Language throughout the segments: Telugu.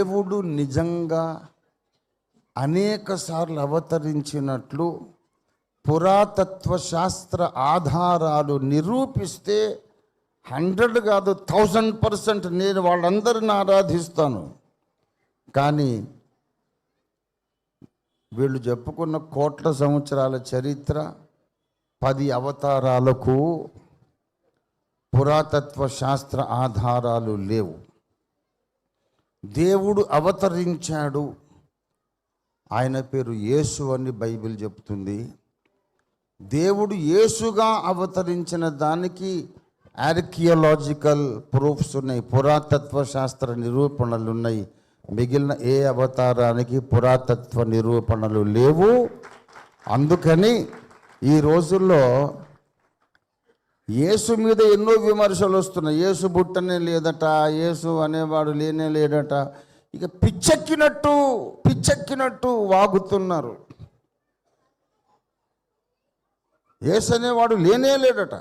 దేవుడు నిజంగా అనేక సార్లు అవతరించినట్లు పురాతత్వ శాస్త్ర ఆధారాలు నిరూపిస్తే హండ్రెడ్ కాదు థౌజండ్ పర్సెంట్ నేను వాళ్ళందరిని ఆరాధిస్తాను. కానీ వీళ్ళు చెప్పుకున్న కోట్ల సంవత్సరాల చరిత్ర పది అవతారాలకు పురాతత్వ శాస్త్ర ఆధారాలు లేవు. దేవుడు అవతరించాడు. ఆయన పేరు యేసు అని బైబిల్ చెప్తుంది. దేవుడు యేసుగా అవతరించిన దానికి ఆర్కియలాజికల్ ప్రూఫ్స్ ఉన్నాయి. పురాతత్వ శాస్త్ర నిరూపణలు ఉన్నాయి. మిగిలిన ఏ అవతారానికి పురాతత్వ నిరూపణలు లేవు. అందుకని ఈ రోజుల్లో యేసు మీద ఎన్నో విమర్శలు వస్తున్నాయి. యేసు బుట్టనే లేదట యేసు అనేవాడు లేనే లేడట. ఇక పిచ్చెక్కినట్టు పిచ్చెక్కినట్టు వాగుతున్నారు. యేసు అనేవాడు లేనే లేడట.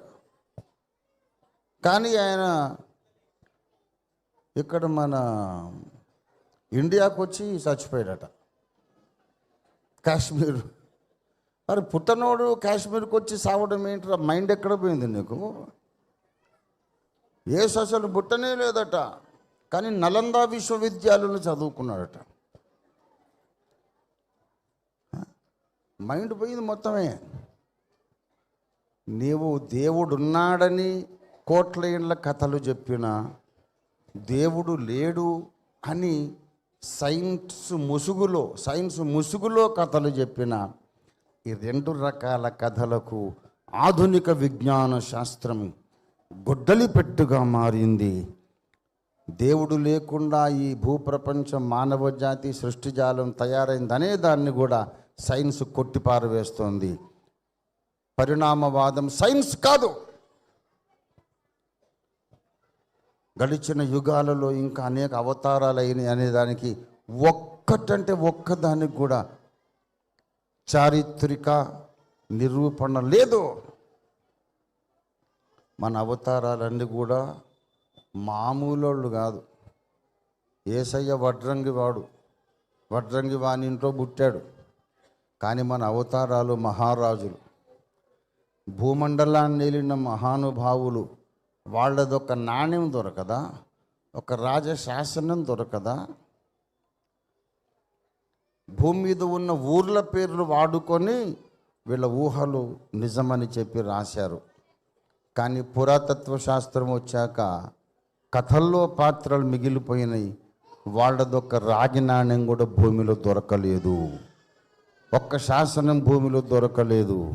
కానీ ఆయన ఇక్కడ మన ఇండియాకు వచ్చి చచ్చిపోయాడట. కాశ్మీర్ మరి పుట్టనోడు కాశ్మీర్కి వచ్చి సావడం ఏంటి మైండ్ ఎక్కడ పోయింది నీకు? ఏసు అసలు పుట్టనే లేదట. కానీ నలంద విశ్వవిద్యాలయంలో చదువుకున్నాడట. మైండ్ పోయింది మొత్తమే. నీవు దేవుడున్నాడని కోట్ల ఏళ్ళ కథలు చెప్పిన దేవుడు లేడు అని సైన్స్ ముసుగులో సైన్స్ ముసుగులో కథలు చెప్పిన ఈ రెండు రకాల కథలకు ఆధునిక విజ్ఞాన శాస్త్రం గొడ్డలి పెట్టుగా మారింది. దేవుడు లేకుండా ఈ భూప్రపంచం మానవ జాతి సృష్టిజాలం తయారైందనే దాన్ని కూడా సైన్స్ కొట్టిపారవేస్తోంది. పరిణామవాదం సైన్స్ కాదు. గడిచిన యుగాలలో ఇంకా అనేక అవతారాలు అయినాయి అనే దానికి ఒక్కటంటే ఒక్కదానికి కూడా చారిత్రక నిరూపణ లేదు. మన అవతారాలన్నీ కూడా మామూలు కాదు. ఏసయ్య వడ్రంగి వాడు వడ్రంగి వాని ఇంట్లో పుట్టాడు. కానీ మన అవతారాలు మహారాజులు. భూమండలాన్ని వెళ్ళిన మహానుభావులు వాళ్ళదొక నాణ్యం దొరకదా? ఒక రాజశాసనం దొరకదా? భూమి మీద ఉన్న ఊర్ల పేర్లు వాడుకొని వీళ్ళ ఊహలు నిజమని చెప్పి రాశారు. కానీ పురాతత్వ శాస్త్రం వచ్చాక కథల్లో పాత్రలు మిగిలిపోయినాయి. వాళ్ళదొక్క రాగి నాణ్యం కూడా భూమిలో దొరకలేదు. ఒక్క శాసనం భూమిలో దొరకలేదు.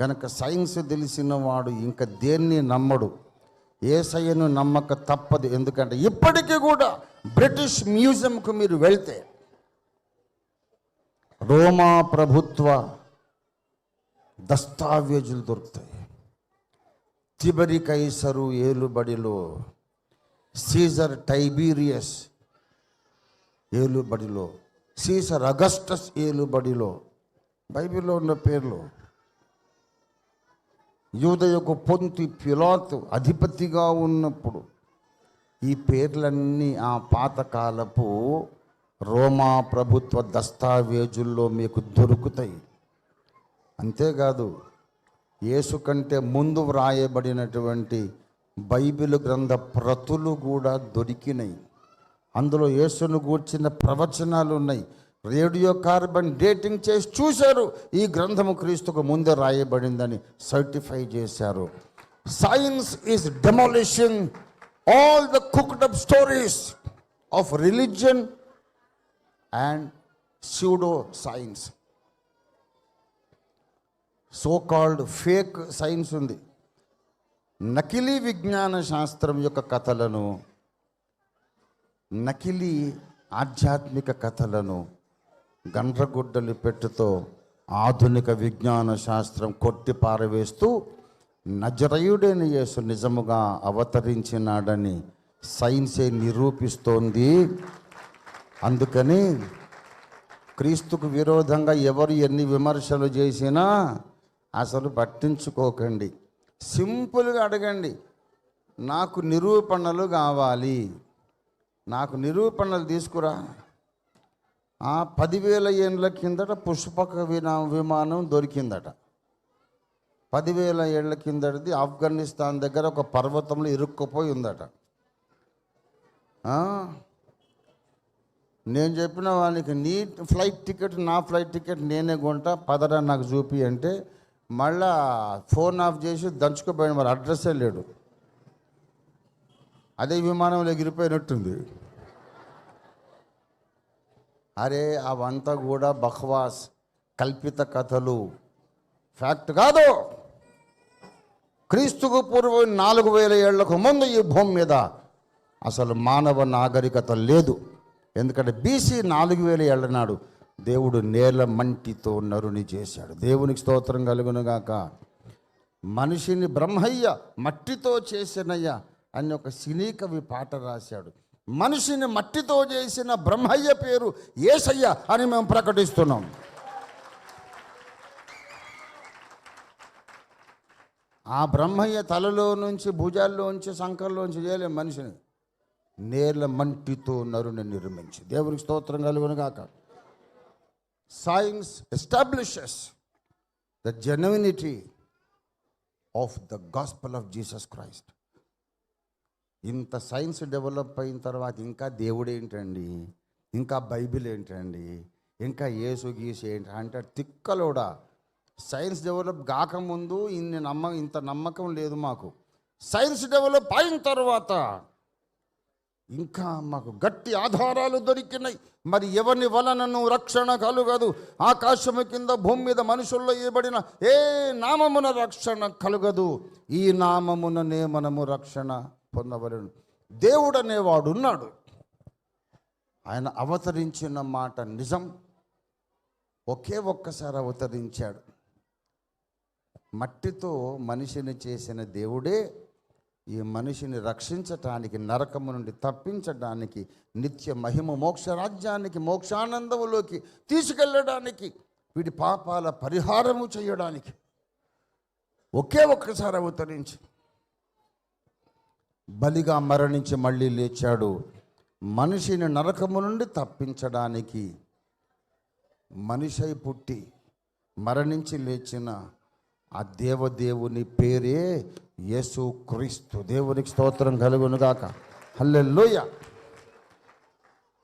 కనుక సైన్స్ తెలిసిన వాడు ఇంకా దేన్ని నమ్మడు? ఏసయ్యను నమ్మక తప్పదు. ఎందుకంటే ఇప్పటికీ కూడా బ్రిటిష్ మ్యూజియంకు మీరు వెళ్తే రోమా ప్రభుత్వ దస్తావేజులు దొరుకుతాయి. తిబరి కైసరు ఏలుబడిలో సీజర్ టైబీరియస్ ఏలుబడిలో సీజర్ అగస్టస్ ఏలుబడిలో బైబిల్లో ఉన్న పేర్లు. యూదయకు పొంతి పిలాతు అధిపతిగా ఉన్నప్పుడు ఈ పేర్లన్నీ ఆ పాతకాలపు రోమా ప్రభుత్వ దస్తావేజుల్లో మీకు దొరుకుతాయి. అంతేకాదు యేసు కంటే ముందు వ్రాయబడినటువంటి బైబిల్ గ్రంథ ప్రతులు కూడా దొరికినాయి. అందులో యేసును గూర్చిన ప్రవచనాలు ఉన్నాయి. రేడియో కార్బన్ డేటింగ్ చేసి చూశారు. ఈ గ్రంథము క్రీస్తుకు ముందే రాయబడిందని సర్టిఫై చేశారు. Science is demolishing all the cooked up stories of religion and pseudo science so called fake science ఉంది. నకిలీ విజ్ఞాన శాస్త్రం యొక్క కథలను నకిలీ ఆధ్యాత్మిక కథలను గండ్రగుడ్డలి పెట్టుతో ఆధునిక విజ్ఞాన శాస్త్రం కొట్టి పారవేస్తూ నజరయుడైన యేసు నిజముగా అవతరించినాడని సైన్సే నిరూపిస్తోంది. అందుకని క్రీస్తుకు విరోధంగా ఎవరు ఎన్ని విమర్శలు చేసినా అసలు పట్టించుకోకండి. సింపుల్గా అడగండి. నాకు నిరూపణలు కావాలి. నాకు నిరూపణలు తీసుకురా. ఆ పదివేల ఏళ్ళ కిందట పుష్పక వినా విమానం దొరికిందట. పదివేల ఏళ్ళ కిందటిది ఆఫ్ఘనిస్తాన్ దగ్గర ఒక పర్వతంలో ఇరుక్కుపోయి ఉందట. నేను చెప్పిన వానికి నీ ఫ్లైట్ టికెట్ నా ఫ్లైట్ టికెట్ నేనే కొంటా పదరా నాకు చూపి అంటే మళ్ళా ఫోన్ ఆఫ్ చేసి దంచుకుపోయాడు మరి అడ్రస్సే లేడు. అదే విమానంలో ఎగిరిపోయినట్టుంది. అరే అవంతా కూడా బక్వాస్ కల్పిత కథలు. ఫ్యాక్ట్ కాదు. క్రీస్తుకు పూర్వం నాలుగు వేల ఏళ్ళకు ముందు ఈ భూమి మీద అసలు మానవ నాగరికత లేదు. ఎందుకంటే బీసీ నాలుగు వేల ఏళ్ళ నాడు దేవుడు నేల మంటితో నరుని చేశాడు. దేవునికి స్తోత్రం కలుగునుగాక. మనిషిని బ్రహ్మయ్య మట్టితో చేసినయ్య అని ఒక సినీ కవి పాట రాశాడు. మనిషిని మట్టితో చేసిన బ్రహ్మయ్య పేరు ఏసయ్య అని మేము ప్రకటిస్తున్నాం. ఆ బ్రహ్మయ్య తలలో నుంచి భుజాల్లోంచి సంకల్లోంచి చేయలేం మనిషిని. నేల మంటితో నరుని నిర్మించి. దేవునికి స్తోత్రం కలుగునుగాక science establishes the genuinity of the gospel of Jesus Christ ఇంత సైన్స్ డెవలప్ అయిన తర్వాత ఇంకా దేవుడు ఏంటండి? ఇంకా బైబిల్ ఏంటండి? ఇంకా యేసు గీసు ఏంటి? అంటే తిక్కలోడా సైన్స్ డెవలప్ కాకముందు ఇన్ని నమ్మ ఇంత నమ్మకం లేదు మాకు. సైన్స్ డెవలప్ అయిన తర్వాత ఇంకా మాకు గట్టి ఆధారాలు దొరికినాయి. మరి ఎవరిని వలనను రక్షణ కలుగదు? ఆకాశము కింద భూమి మీద మనుషుల్లో ఇవ్వబడిన ఏ నామమున రక్షణ కలుగదు? ఈ నామముననే మనము రక్షణ పొందవలను. దేవుడు అనేవాడు ఉన్నాడు. ఆయన అవతరించిన మాట నిజం. ఒకే ఒక్కసారి అవతరించాడు. మట్టితో మనిషిని చేసిన దేవుడే ఈ మనిషిని రక్షించటానికి నరకము నుండి తప్పించడానికి నిత్య మహిమ మోక్ష రాజ్యానికి మోక్షానందములోకి తీసుకెళ్ళడానికి వీడి పాపాల పరిహారము చేయడానికి ఒకే ఒక్కసారి అవతరించి బలిగా మరణించి మళ్ళీ లేచాడు. మనిషిని నరకము నుండి తప్పించడానికి మనిషై పుట్టి మరణించి లేచిన ఆ దేవదేవుని పేరే యేసు క్రీస్తు. దేవునికి స్తోత్రం కలుగునుగాక. హల్లెల్లోయ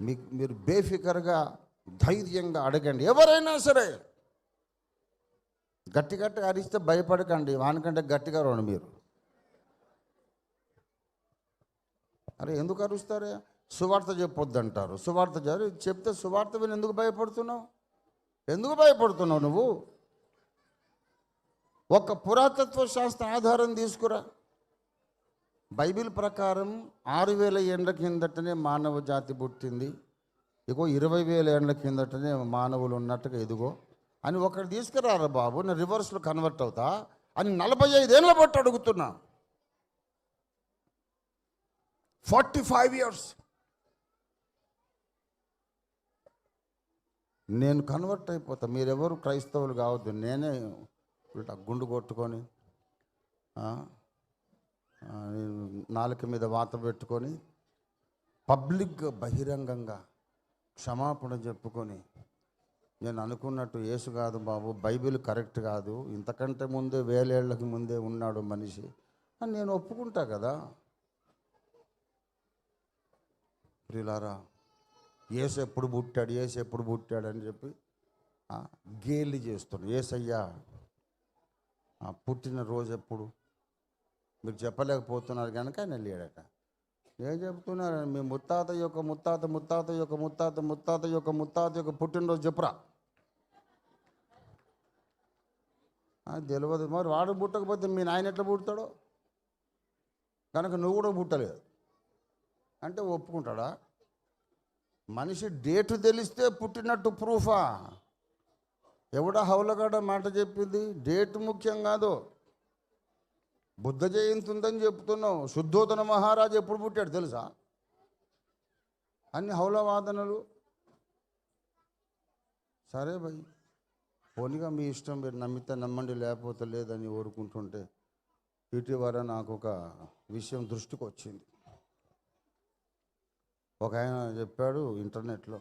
మీకు మీరు బేఫికర్గా ధైర్యంగా అడగండి. ఎవరైనా సరే గట్టి గట్టి అరిస్తే భయపడకండి. వానికంటే గట్టిగా రండి మీరు. అరే ఎందుకు అరుస్తారే? సువార్త చెప్పొద్దంటారు. సువార్త చెప్తే సువార్త విని ఎందుకు భయపడుతున్నావు? ఎందుకు భయపడుతున్నావు నువ్వు? ఒక పురాతత్వ శాస్త్ర ఆధారం తీసుకురా. బైబిల్ ప్రకారం ఆరు వేల ఏండ్ల కిందటనే మానవ జాతి పుట్టింది. ఇగో ఇరవై వేల ఏండ్ల కిందటనే మానవులు ఉన్నట్టుగా ఎదుగో అని ఒకటి తీసుకురారా బాబు నేను రివర్స్లో కన్వర్ట్ అవుతా అని నలభై ఐదేళ్ళ బట్టి అడుగుతున్నా. Forty five years. నేను కన్వర్ట్ అయిపోతా. మీరెవరు క్రైస్తవులు కావద్దు నేనే ఉల్టా గుండు కొట్టుకొని నాలుక మీద వాత పెట్టుకొని పబ్లిక్ బహిరంగంగా క్షమాపణ చెప్పుకొని నేను అనుకున్నట్టు యేసు కాదు బాబు బైబిల్ కరెక్ట్ కాదు ఇంతకంటే ముందే వేలేళ్ళకు ముందే ఉన్నాడు మనిషి అని నేను ఒప్పుకుంటా కదా. ప్రియులారా ఏసు ఎప్పుడు పుట్టాడు ఏసు ఎప్పుడు పుట్టాడు అని చెప్పి గేలి చేస్తున్నాడు. ఏసయ్యా పుట్టినరోజు పుట్టిన రోజు ఎప్పుడు మీరు చెప్పలేకపోతున్నారు కనుక ఆయన లేడట. ఏం చెప్తున్నారు? మీ ముత్తాత యొక్క ముత్తాత ముత్తాత యొక్క ముత్తాత ముత్తాత యొక్క ముత్తాత యొక్క పుట్టినరోజు చెప్పురా. తెలియదు మరి వాడు పుట్టకపోతే మీ నాయన ఎట్లా పుడతాడో? కనుక నువ్వు కూడా పుట్టలేదు. అంటే ఒప్పుకుంటాడా? మనిషి డేటు తెలిస్తే పుట్టినట్టు ప్రూఫా? ఎవడా హౌలగాడ మాట చెప్పింది? డేట్ ముఖ్యం కాదు. బుద్ధ జయంతి ఉందని చెప్తున్నావు. శుద్ధోదన మహారాజు ఎప్పుడు పుట్టాడు తెలుసా? అన్ని హౌల వాదనలు. సరే భయ్. పోనీగా మీ ఇష్టం మీరు నమ్మితే నమ్మండి లేకపోతే లేదని ఊరుకుంటుంటే ఇటీవల నాకు ఒక విషయం దృష్టికి వచ్చింది ఒక ఆయన చెప్పాడు ఇంటర్నెట్లో.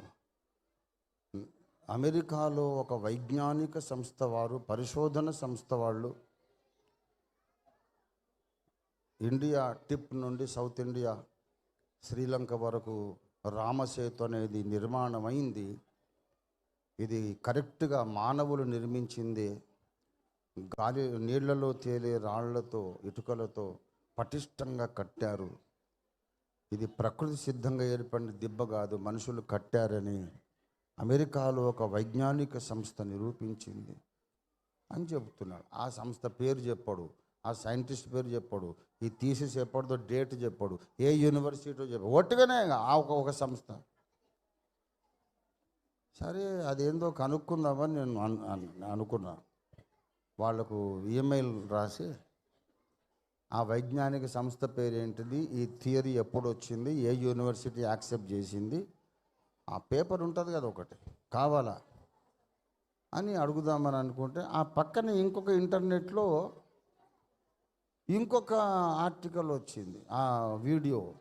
అమెరికాలో ఒక వైజ్ఞానిక సంస్థ వారు పరిశోధన సంస్థ వాళ్ళు ఇండియా టిప్ నుండి సౌత్ ఇండియా శ్రీలంక వరకు రామసేతు అనేది నిర్మాణమైంది. ఇది కరెక్ట్గా మానవులు నిర్మించింది. గాలి నీళ్ళలో తేలే రాళ్ళతో ఇటుకలతో పటిష్టంగా కట్టారు. ఇది ప్రకృతి సిద్ధంగా ఏర్పడిన దిబ్బ కాదు మనుషులు కట్టారని అమెరికాలో ఒక వైజ్ఞానిక సంస్థ నిరూపించింది అని చెబుతున్నాడు. ఆ సంస్థ పేరు చెప్పాడు ఆ సైంటిస్ట్ పేరు చెప్పాడు ఈ థీసిస్ ఎప్పటిదో డేట్ చెప్పాడు ఏ యూనివర్సిటీ చెప్పాడు ఒట్టుగానే ఆ ఒక ఒక సంస్థ. సరే అదేందో కనుక్కుందామని నేను అనుకున్నా. వాళ్ళకు ఈమెయిల్ రాసి ఆ వైజ్ఞానిక సంస్థ పేరు ఏంటిది ఈ థియరీ ఎప్పుడు వచ్చింది ఏ యూనివర్సిటీ యాక్సెప్ట్ చేసింది ఆ పేపర్ ఉంటుంది కదా ఒకటి కావాలా? అని అడుగుదామని అనుకుంటే ఆ పక్కన ఇంకొక ఇంటర్నెట్లో ఇంకొక ఆర్టికల్ వచ్చింది ఆ వీడియో.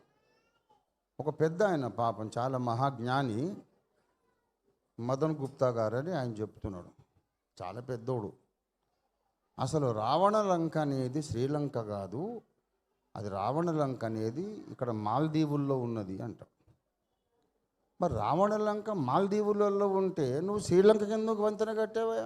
ఒక పెద్ద ఆయన పాపం చాలా మహాజ్ఞాని మదన్ గుప్తా గారని ఆయన చెప్తున్నాడు. చాలా పెద్దోడు. అసలు రావణ లంక అనేది శ్రీలంక కాదు అది రావణ లంక అనేది ఇక్కడ మాల్దీవుల్లో ఉన్నది అంట. మరి రావణ లంక మాల్దీవులలో ఉంటే నువ్వు శ్రీలంక కిందకు వంతెన కట్టావా?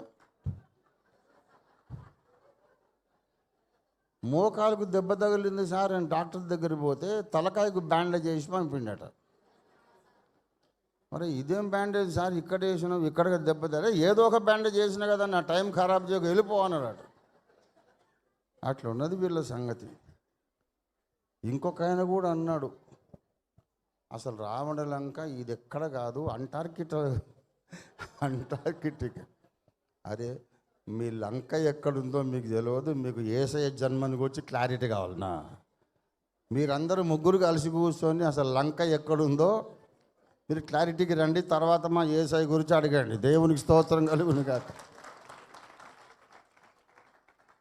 మోకాలకు దెబ్బ తగిలింది సార్ అని డాక్టర్ దగ్గర పోతే తలకాయకు బ్యాండేజ్ చేసి పంపిండట. మరి ఇదేం బ్యాండేజ్ సార్? ఇక్కడ వేసినావు ఇక్కడ దెబ్బ తగిలే ఏదో ఒక బ్యాండేజ్ చేసినా కదా నా టైం ఖరాబ్ చేయక వెళ్ళిపోవన్నాడు అట్లా ఉన్నది వీళ్ళ సంగతి. ఇంకొక ఆయన కూడా అన్నాడు అసలు రావణ లంక ఇది ఎక్కడ కాదు అంటార్కిట అంటార్కిటిక్. అరే మీ లంక ఎక్కడుందో మీకు తెలియదు మీకు ఏసయ జన్మని గురించి క్లారిటీ కావాలనా మీరందరూ ముగ్గురు కలిసి కూర్చొని అసలు లంక ఎక్కడుందో మీరు క్లారిటీకి రండి తర్వాత మా ఏసఐ గురించి అడగండి. దేవునికి స్తోత్రం కలుగును కాక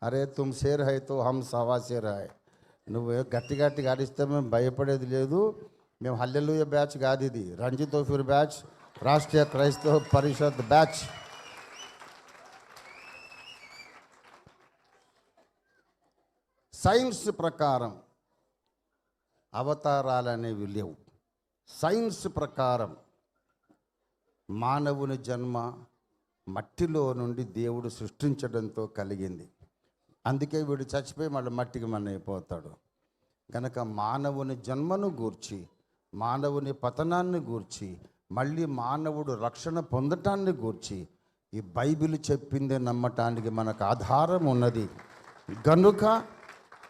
అరే తుమ్ షేర్ హై తో హమ్ సవా షేర్ హై. నువ్వు గట్టి గట్టిగా అడిస్తే మేము భయపడేది లేదు. మేము హల్లెలూయ బ్యాచ్ కాదు ఇది. రంజిత్ బ్యాచ్ రాష్ట్రీయ క్రైస్తవ పరిషత్ బ్యాచ్. సైన్స్ ప్రకారం అవతారాలు అనేవి లేవు. సైన్స్ ప్రకారం మానవుని జన్మ మట్టిలో నుండి దేవుడు సృష్టించడంతో కలిగింది. అందుకే వీడు చచ్చిపోయి మళ్ళీ మట్టికి మన అయిపోతాడు కనుక మానవుని జన్మను గూర్చి మానవుని పతనాన్ని గూర్చి మళ్ళీ మానవుడు రక్షణ పొందటాన్ని గూర్చి ఈ బైబిల్ చెప్పిందే నమ్మటానికి మనకు ఆధారం ఉన్నది. గనుక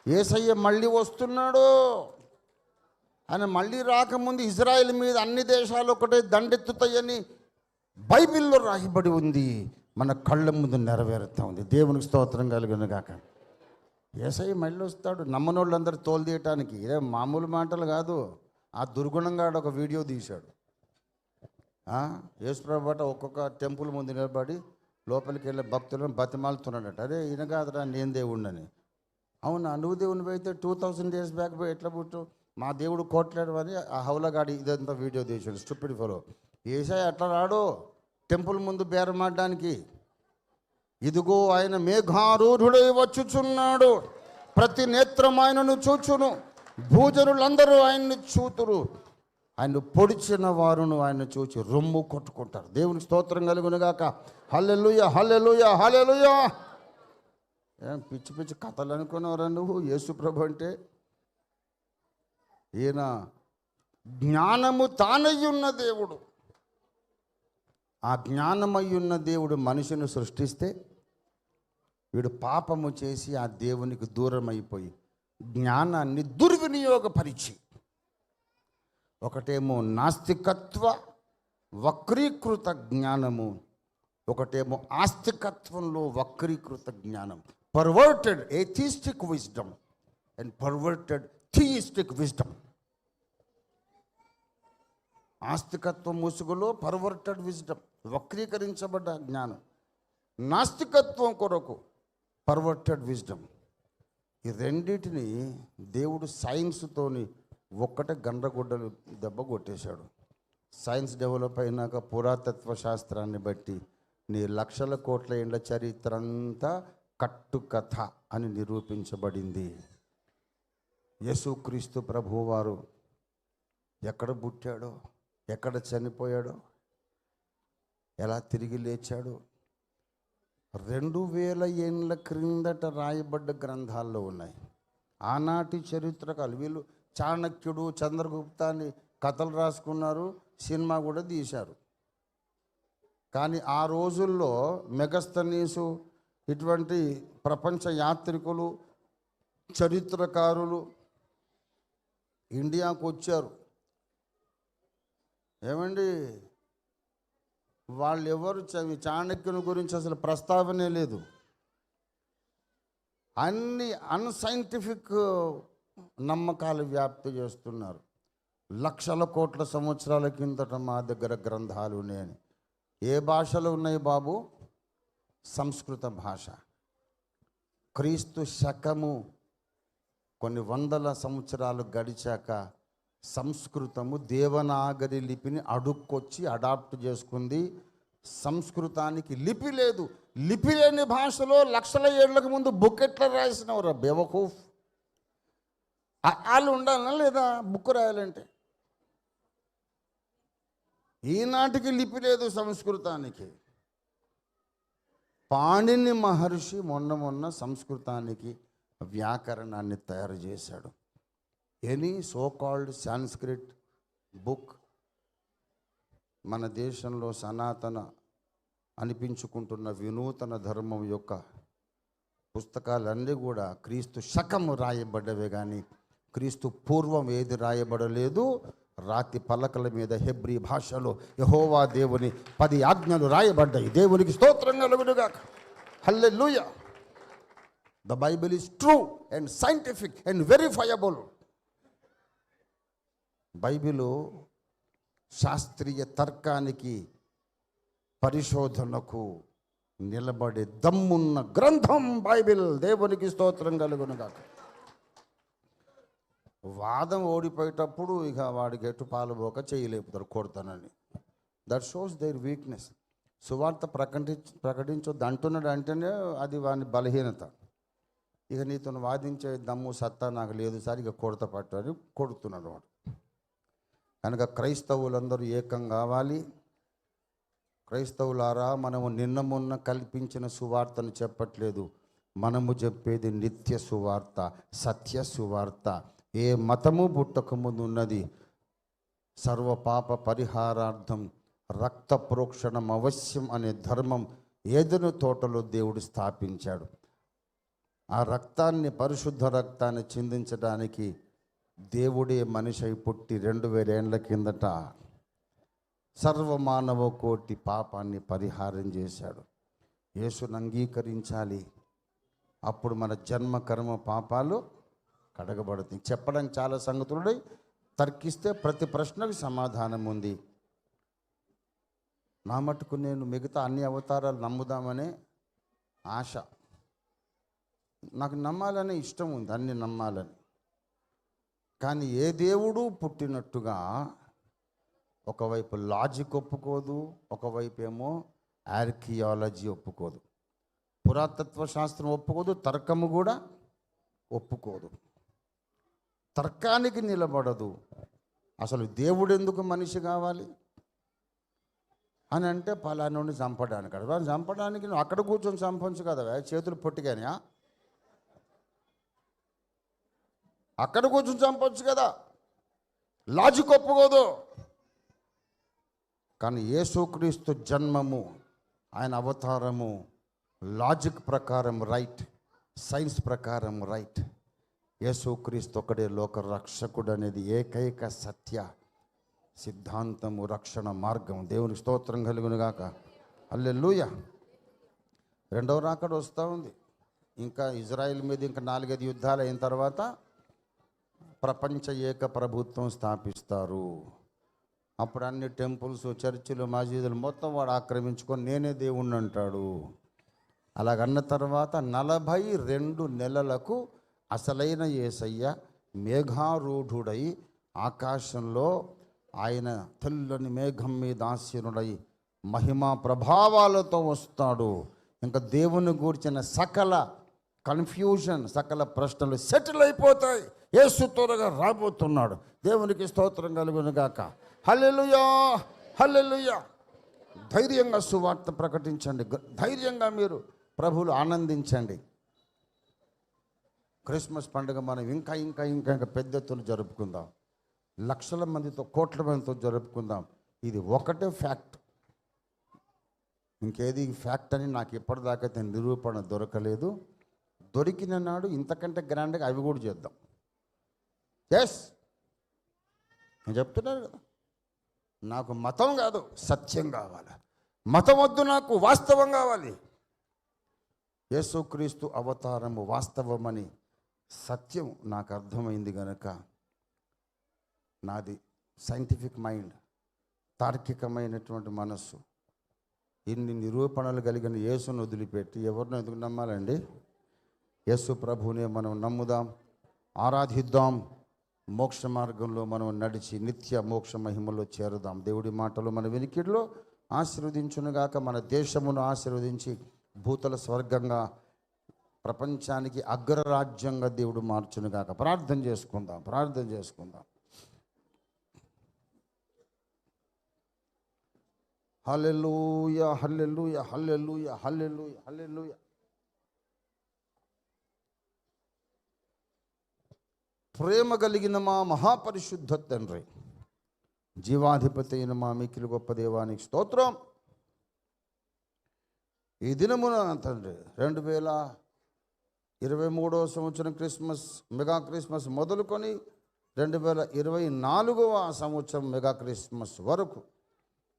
ఏసయ్య మళ్ళీ వస్తున్నాడు ఆయన మళ్ళీ రాకముందు ఇజ్రాయెల్ మీద అన్ని దేశాలు ఒకటే దండెత్తుతాయని బైబిల్లో రాయబడి ఉంది. మన కళ్ళ ముందు నెరవేరుతా ఉంది. దేవునికి స్తోత్రం కలిగిన గాక. ఏసై మళ్ళీ వస్తాడు. నమ్మనోళ్ళందరూ తోలు తీయటానికి. ఇదే మామూలు మాటలు కాదు. ఆ దుర్గుణంగా ఒక వీడియో తీశాడు. యేసుప్రభట ఒక్కొక్క టెంపుల్ ముందు నిలబడి లోపలికి వెళ్ళే భక్తులను బతిమాలుతున్నాడట. అరే ఈయన కాదురా నేను దేవుడిని అవునా? నువ్వు దేవుని పోయితే టూ థౌసండ్ ఇయర్స్ బ్యాక్ పోయి ఎట్లా పుట్టు? మా దేవుడు కోట్లాడు అని ఆ హౌలగాడి ఇదంతా వీడియో తీశాడు. స్టూపిడ్ ఫలో. ఏసాయి అట్లా రాడు? టెంపుల్ ముందు బేరమాడడానికి. ఇదిగో ఆయన మేఘారూఢుడై వచ్చుచున్నాడు. ప్రతి నేత్రం ఆయనను చూచును. భూజనులందరూ ఆయన్ని చూతురు. ఆయన పొడిచిన వారును ఆయన చూచి రొమ్ము కొట్టుకుంటారు. దేవునికి స్తోత్రం కలుగునుగాక. Hallelujah hallelujah hallelujah. ఏం పిచ్చి పిచ్చి కథలు అనుకున్నావురా నువ్వు? యేసుప్రభు అంటే ఈయన జ్ఞానము తానయ్యున్న దేవుడు. ఆ జ్ఞానమయ్యున్న దేవుడు మనిషిని సృష్టిస్తే వీడు పాపము చేసి ఆ దేవునికి దూరం అయిపోయి జ్ఞానాన్ని దుర్వినియోగపరిచి. ఒకటేమో నాస్తికత్వ వక్రీకృత జ్ఞానము. ఒకటేమో ఆస్తికత్వంలో వక్రీకృత జ్ఞానం. Perverted atheistic wisdom and perverted theistic wisdom ఆస్తికత్వం ముసుగులో పర్వర్టెడ్ విజ్డమ్ వక్రీకరించబడ్డ జ్ఞానం. నాస్తికత్వం కొరకు పర్వర్టెడ్ విజ్డమ్ ఈ రెండింటిని దేవుడు సైన్స్తోని ఒక్కటే గండ్రగుడ్డలు దెబ్బ కొట్టేశాడు. సైన్స్ డెవలప్ అయినాక పురాతత్వ శాస్త్రాన్ని బట్టి నీ లక్షల కోట్ల ఏండ్ల చరిత్ర అంతా కట్టుకథ అని నిరూపించబడింది. యేసుక్రీస్తు ప్రభువారు ఎక్కడ పుట్టాడో ఎక్కడ చనిపోయాడో ఎలా తిరిగి లేచాడో రెండు వేల ఏండ్ల క్రిందట రాయబడ్డ గ్రంథాల్లో ఉన్నాయి. ఆనాటి చరిత్రకాలు వీళ్ళు చాణక్యుడు చంద్రగుప్త అని కథలు రాసుకున్నారు సినిమా కూడా తీశారు. కానీ ఆ రోజుల్లో మెగస్తనీసు ఇటువంటి ప్రపంచ యాత్రికులు చరిత్రకారులు ఇండియాకు వచ్చారు ఏమండి? వాళ్ళు ఎవరు చాణక్యుని గురించి అసలు ప్రస్తావనే లేదు. అన్ని అన్సైంటిఫిక్ నమ్మకాలు వ్యాప్తి చేస్తున్నారు. లక్షల కోట్ల సంవత్సరాల కిందట మా దగ్గర గ్రంథాలు ఉన్నాయని ఏ భాషలు ఉన్నాయి బాబు? సంస్కృత భాష. క్రీస్తు శకము కొన్ని వందల సంవత్సరాలు గడిచాక సంస్కృతము దేవనాగరి లిపిని అడుక్కొచ్చి అడాప్ట్ చేసుకుంది. సంస్కృతానికి లిపి లేదు. లిపి లేని భాషలో లక్షల ఏళ్ళకు ముందు బుక్ ఎట్లా రాసినవరా బేవకూఫ్? వాళ్ళు ఉండాలనా లేదా బుక్ రాయాలంటే? ఈనాటికి లిపి లేదు సంస్కృతానికి. పాణిని మహర్షి మొన్న మొన్న సంస్కృతానికి వ్యాకరణాన్ని తయారు చేశాడు. Any so called Sanskrit book మన దేశంలో సనాతన అనిపించుకుంటున్న వినూతన ధర్మం యొక్క పుస్తకాలన్నీ కూడా క్రీస్తు శకము రాయబడ్డవే కానీ క్రీస్తు పూర్వం ఏది రాయబడలేదు రాతి పలకల మీద హెబ్రీ భాషలో యహోవా దేవుని పది ఆజ్ఞలు రాయబడ్డాయి. దేవునికి స్తోత్రం కలుగునుగా hallelujah the Bible is true and scientific and verifiable Bible శాస్త్రీయ తర్కానికి పరిశోధనకు నిలబడే దమ్మున్న గ్రంథం బైబిల్. దేవునికి స్తోత్రం కలుగునుగాక. వాదం ఓడిపోయేటప్పుడు ఇక వాడికి ఎటు పాలుపోక చేయలేపుతారు కొడతానని. దట్ షోస్ దేర్ వీక్నెస్ సువార్త ప్రకటించ ప్రకటించొద్దు అంటున్నాడు అంటేనే అది వాని బలహీనత. ఇక నీతో వాదించే దమ్ము సత్తా నాకు లేదు సార్ ఇక కొడత పట్టు అని కొడుతున్నాడు వాడు. కనుక క్రైస్తవులందరూ ఏకం కావాలి. క్రైస్తవులారా మనము నిన్న మొన్న కల్పించిన సువార్తను చెప్పట్లేదు. మనము చెప్పేది నిత్య సువార్త సత్య సువార్త. ఏ మతము పుట్టకముందు ఉన్నది సర్వ పాప పరిహారార్థం రక్త ప్రోక్షణం అవశ్యం అనే ధర్మం ఏదను తోటలో దేవుడు స్థాపించాడు. ఆ రక్తాన్ని పరిశుద్ధ రక్తాన్ని చిందించడానికి దేవుడే మనిషి అయి పుట్టి రెండు వేలేండ్ల కిందట సర్వమానవ కోటి పాపాన్ని పరిహారం చేశాడు. యేసును అంగీకరించాలి. అప్పుడు మన జన్మ కర్మ పాపాలు కడగబడుతాయి చెప్పడం చాలా సంగతులుడై తర్కిస్తే ప్రతి ప్రశ్నకు సమాధానం ఉంది. నా మటుకు నేను మిగతా అన్ని అవతారాలు నమ్ముదామనే ఆశ. నాకు నమ్మాలనే ఇష్టం ఉంది అన్ని నమ్మాలని. కానీ ఏ దేవుడు పుట్టినట్టుగా ఒకవైపు లాజిక్ ఒప్పుకోదు ఒకవైపు ఏమో ఆర్కియాలజీ ఒప్పుకోదు. పురాతత్వ శాస్త్రం ఒప్పుకోదు తర్కము కూడా ఒప్పుకోదు. తర్కానికి నిలబడదు. అసలు దేవుడు ఎందుకు మనిషి కావాలి? అని అంటే పలానోడిని చంపడానికి అక్కడ చంపడానికి నువ్వు అక్కడ కూర్చొని చంపొచ్చు కదా చేతులు పొట్టిగానే అక్కడ కూర్చొని చంపొచ్చు కదా. లాజిక్ ఒప్పుకోదు. కానీ యేసుక్రీస్తు జన్మము ఆయన అవతారము లాజిక్ ప్రకారం రైట్ సైన్స్ ప్రకారం రైట్. యేసుక్రీస్తు ఒకడే లోక రక్షకుడు అనేది ఏకైక సత్య సిద్ధాంతము రక్షణ మార్గం. దేవునికి స్తోత్రం కలుగునుగాక అల్లెల్లుయ రెండవ రాకడ వస్తూ ఉంది. ఇంకా ఇజ్రాయిల్ మీద ఇంకా నాలుగైదు యుద్ధాలు అయిన తర్వాత ప్రపంచ ఏక ప్రభుత్వం స్థాపిస్తారు. అప్పుడు అన్ని టెంపుల్స్ చర్చిలు మసీదులు మొత్తం వాడు ఆక్రమించుకొని నేనే దేవుణ్ణి అంటాడు. అలాగన్న తర్వాత నలభై రెండు నెలలకు అసలైన యేసయ్య మేఘారూఢుడై ఆకాశంలో ఆయన తెల్లని మేఘం మీద ఆశీనుడై మహిమా ప్రభావాలతో వస్తాడు. ఇంకా దేవుని గూర్చిన సకల కన్ఫ్యూజన్ సకల ప్రశ్నలు సెటిల్ అయిపోతాయి. యేసు త్వరగా రాబోతున్నాడు. దేవునికి స్తోత్రం కలుగును గాక హల్లెలుయా! హల్లెలుయా! ధైర్యంగా సువార్త ప్రకటించండి. ధైర్యంగా మీరు ప్రభులు ఆనందించండి. క్రిస్మస్ పండుగ మనం ఇంకా ఇంకా ఇంకా ఇంకా పెద్ద ఎత్తున జరుపుకుందాం. లక్షల మందితో కోట్ల మందితో జరుపుకుందాం. ఇది ఒకటే ఫ్యాక్ట్. ఇంకేది ఫ్యాక్ట్ అని నాకు ఇప్పటిదాకా అయితే నిరూపణ దొరకలేదు. దొరికిన నాడు ఇంతకంటే గ్రాండ్గా అవి కూడా చేద్దాం. ఎస్ నేను చెప్తున్నాను కదా. నాకు మతం కాదు సత్యం కావాలి. మతం వద్దు నాకు వాస్తవం కావాలి. యేసుక్రీస్తు అవతారము వాస్తవమని సత్యం నాకు అర్థమైంది గనక నాది సైంటిఫిక్ మైండ్ తార్కికమైనటువంటి మనస్సు. ఇన్ని నిరూపణలు కలిగిన యేసును వదిలిపెట్టి ఎవరిని ఎందుకు నమ్మాలండి? యేసు ప్రభువునే మనం నమ్ముదాం ఆరాధిద్దాం. మోక్ష మార్గంలో మనం నడిచి నిత్య మోక్ష మహిమలో చేరుదాం. దేవుడి మాటలు మన వినికిడిలో ఆశీర్వదించునుగాక మన దేశమును ఆశీర్వదించి భూతల స్వర్గంగా ప్రపంచానికి అగ్రరాజ్యంగా దేవుడు మార్చునుగాక. ప్రార్థన చేసుకుందాం ప్రార్థన చేసుకుందాం. హల్లెలూయ హల్లెలూయ హల్లెలూయ హల్లెలూయ హల్లెలూయ. ప్రేమ కలిగిన మా మహాపరిశుద్ధ తండ్రి జీవాధిపతి అయిన మా మిక్కిలి గొప్ప దేవానికి స్తోత్రం. ఈ దినమున తండ్రి రెండు వేల ఇరవై మూడవ సంవత్సరం క్రిస్మస్ మెగా క్రిస్మస్ మొదలుకొని రెండు వేల ఇరవై నాలుగవ సంవత్సరం మెగా క్రిస్మస్ వరకు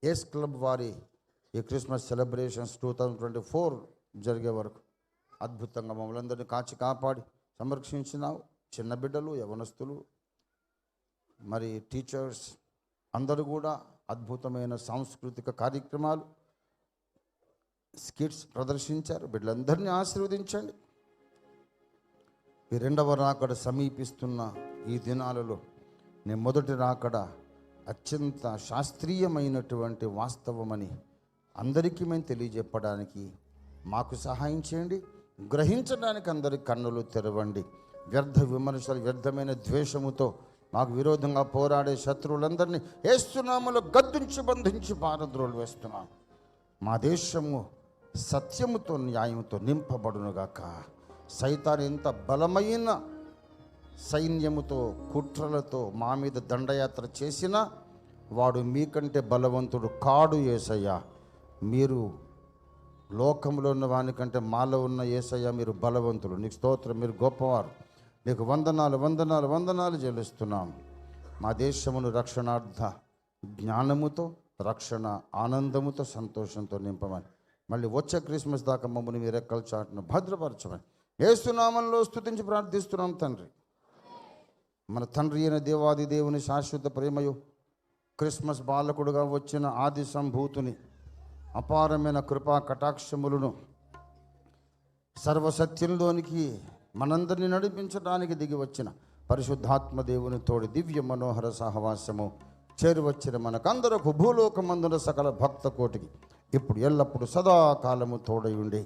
ఎస్ క్లబ్ వారి ఈ Christmas celebrations two thousand twenty four జరిగే వరకు అద్భుతంగా మమ్మల్ని అందరినీ కాచి కాపాడి సంరక్షించినావు. చిన్న బిడ్డలు యవనస్తులు మరి టీచర్స్ అందరూ కూడా అద్భుతమైన సాంస్కృతిక కార్యక్రమాలు స్కిట్స్ ప్రదర్శించారు. బిడ్డలందరినీ ఆశీర్వదించండి. ఈ రెండవ రాకడ సమీపిస్తున్న ఈ దినాలలో నేను మొదటి రాకడ అత్యంత శాస్త్రీయమైనటువంటి వాస్తవమని అందరికీ మేము తెలియజెప్పడానికి మాకు సహాయం చేయండి. గ్రహించడానికి అందరి కన్నులు తెరవండి. వ్యర్థ విమర్శలు వ్యర్థమైన ద్వేషముతో మాకు విరోధంగా పోరాడే శత్రువులందరినీ వేస్తున్నాములో గద్దించి బంధించి పారద్రోలు వేస్తున్నాం. మా దేశము సత్యముతో న్యాయముతో నింపబడునుగాక. సైతాన్ ఎంత బలమైన సైన్యముతో కుట్రలతో మా మీద దండయాత్ర చేసినా వాడు మీకంటే బలవంతుడు కాడు ఏసయ్యా మీరు లోకంలో ఉన్న వానికంటే మాలో ఉన్న ఏసయ్య మీరు బలవంతుడు నీకు స్తోత్రం మీరు గొప్పవారు. మీకు వందనాలు వందనాలు వందనాలు చెల్లిస్తున్నాం. మా దేశమును రక్షణార్థ జ్ఞానముతో రక్షణ ఆనందముతో సంతోషంతో నింపమని. మళ్ళీ వచ్చే క్రిస్మస్ దాకా మమ్మల్ని మీ రెక్కల చాటును భద్రపరచమని ఏసునామంలో స్థుతించి ప్రార్థిస్తున్నాం తండ్రి. మన తండ్రి అయిన దేవాది దేవుని శాశ్వత ప్రేమయు క్రిస్మస్ బాలకుడుగా వచ్చిన ఆది సంభూతుని అపారమైన కృపా కటాక్షములను సర్వసత్యంలోనికి మనందరిని నడిపించడానికి దిగి వచ్చిన పరిశుద్ధాత్మ దేవుని తోడి దివ్య మనోహర సహవాసము చేరువచ్చిన మనకందరకు భూలోకమందున సకల భక్త కోటికి ఇప్పుడు ఎల్లప్పుడు సదాకాలము తోడై ఉండి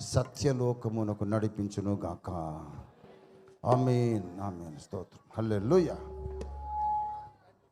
సత్యలోకమునకు నడిపించునుగాక. Amen amen. స్తోత్రం. హల్లెల్లుయా